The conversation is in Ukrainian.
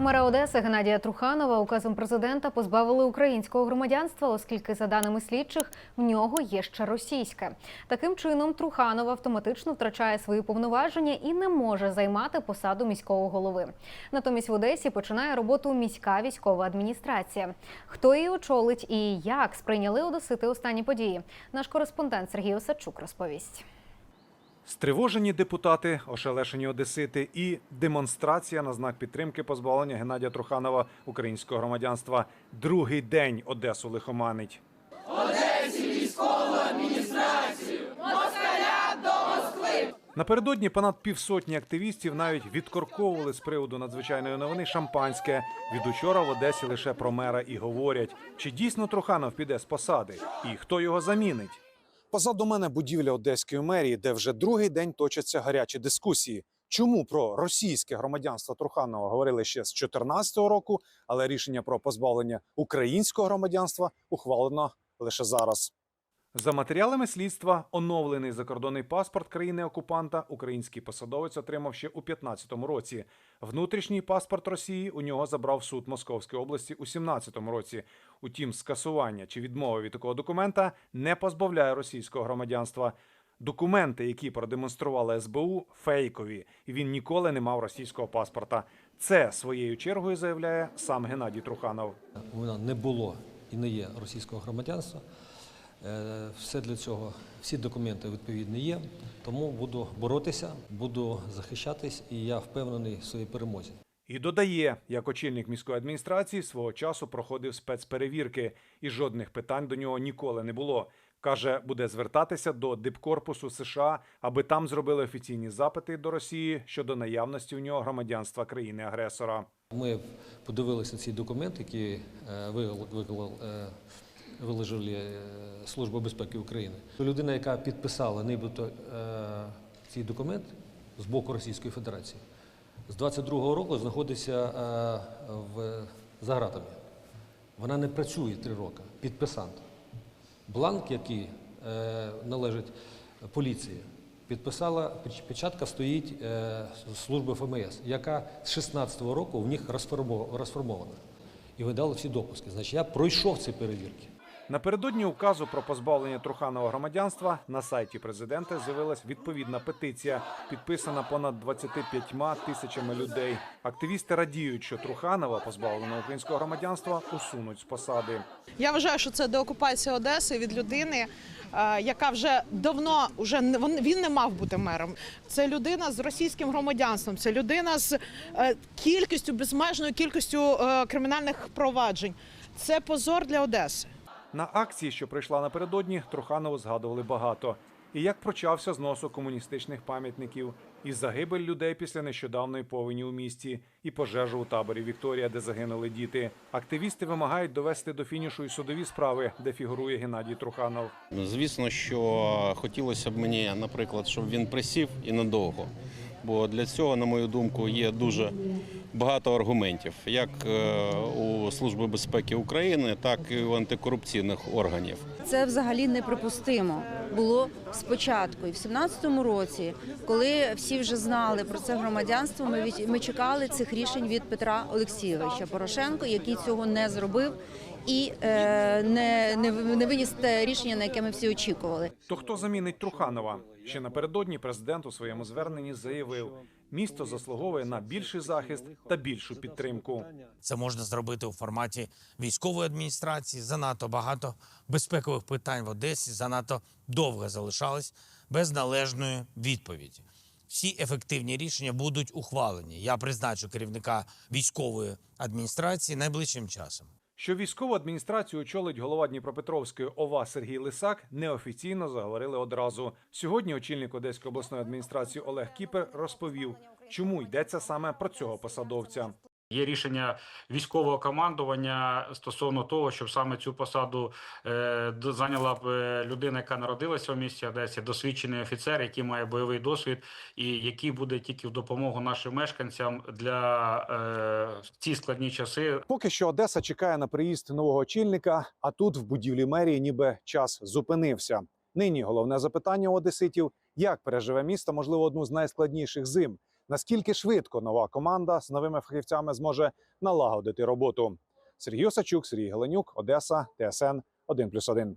Мера Одеси Геннадія Труханова указом президента позбавили українського громадянства, оскільки, за даними слідчих, в нього є ще російське. Таким чином, Труханов автоматично втрачає свої повноваження і не може займати посаду міського голови. Натомість в Одесі починає роботу міська військова адміністрація. Хто її очолить і як сприйняли одесити останні події? Наш кореспондент Сергій Осадчук розповість. Стривожені депутати, ошелешені одесити і демонстрація на знак підтримки позбавлення Геннадія Труханова українського громадянства. Другий день Одесу лихоманить. Одесі військова міністра до Москви Напередодні понад півсотні активістів навіть відкорковували з приводу надзвичайної новини шампанське. Від учора в Одесі лише про мера і говорять, чи дійсно Труханов піде з посади, і хто його замінить. Позаду мене будівля одеської мерії, де вже другий день точаться гарячі дискусії. Чому про російське громадянство Труханова говорили ще з 2014 року, але рішення про позбавлення українського громадянства ухвалено лише зараз. За матеріалами слідства, оновлений закордонний паспорт країни-окупанта український посадовець отримав ще у 2015 році. Внутрішній паспорт Росії у нього забрав суд Московської області у 2017 році. Утім, скасування чи відмова від такого документа не позбавляє російського громадянства. Документи, які продемонстрували СБУ, фейкові, він ніколи не мав російського паспорта. Це своєю чергою заявляє сам Геннадій Труханов. Вона не було і не є російського громадянства. Е, Все для цього, всі документи відповідні є. Тому буду боротися, буду захищатись, і я впевнений в своїй перемозі. І додає, як очільник міської адміністрації свого часу проходив спецперевірки, і жодних питань до нього ніколи не було. Каже, буде звертатися до дипкорпусу США, аби там зробили офіційні запити до Росії щодо наявності у нього громадянства країни-агресора. Ми подивилися ці документи, які е, е, виложили Служба безпеки України. Людина, яка підписала нібито е, цей документ з боку Російської Федерації, з 22-го року знаходиться е, в, за гратами. Вона не працює три роки, підписант. Бланк, який е, належить поліції, підписала печатка стоїть служби ФМС, яка з 16-го року в них розформована. І видали всі допуски. Значить, я пройшов ці перевірки. Напередодні указу про позбавлення Труханова громадянства на сайті президента з'явилась відповідна петиція, підписана понад 25 тисячами людей. Активісти радіють, що Труханова, позбавленого українського громадянства, усунуть з посади. Я вважаю, що це деокупація Одеси від людини, е, яка вже давно вже він не мав бути мером. Це людина з російським громадянством, це людина з е, кількістю безмежною кількістю е, кримінальних проваджень. Це позор для Одеси. На акції, що прийшла напередодні, Труханову згадували багато. І як почався зносу комуністичних пам'ятників, і загибель людей після нещодавної повені у місті, і пожежу у таборі Вікторія, де загинули діти. Активісти вимагають довести до фінішу і судові справи, де фігурує Геннадій Труханов. Звісно, що хотілося б мені, наприклад, щоб він присів і надовго. Бо для цього, на мою думку, є дуже багато аргументів, як е, у Служби безпеки України, так і у антикорупційних органів. Це взагалі неприпустимо було спочатку. І в 17-му році, коли всі вже знали про це громадянство, ми від- ми чекали цих рішень від Петра Олексійовича Порошенко, який цього не зробив і е, не, не, не виніс те рішення, на яке ми всі очікували. То хто замінить Труханова? Ще напередодні президент у своєму зверненні заявив: місто заслуговує на більший захист та більшу підтримку. Це можна зробити у форматі військової адміністрації. Занадто багато безпекових питань в Одесі занадто довго залишались без належної відповіді. Всі ефективні рішення будуть ухвалені. Я призначу керівника військової адміністрації найближчим часом. Що військову адміністрацію очолить голова Дніпропетровської ОВА Сергій Лисак, неофіційно заговорили одразу. Сьогодні очільник Одеської обласної адміністрації Олег Кіпер розповів, чому йдеться саме про цього посадовця. Є рішення військового командування стосовно того, щоб саме цю посаду е, зайняла б е, людина, яка народилася в місті Одесі, досвідчений офіцер, який має бойовий досвід, і який буде тільки в допомогу нашим мешканцям для е, ці складні часи Поки що Одеса чекає на приїзд нового очільника, а тут в будівлі мерії ніби час зупинився. Нині головне запитання одеситів: як переживе місто, можливо, одну з найскладніших зим. Наскільки швидко нова команда з новими фахівцями зможе налагодити роботу. Сергій Осачук, Сергій Геленюк, Одеса, ТСН 1+,1.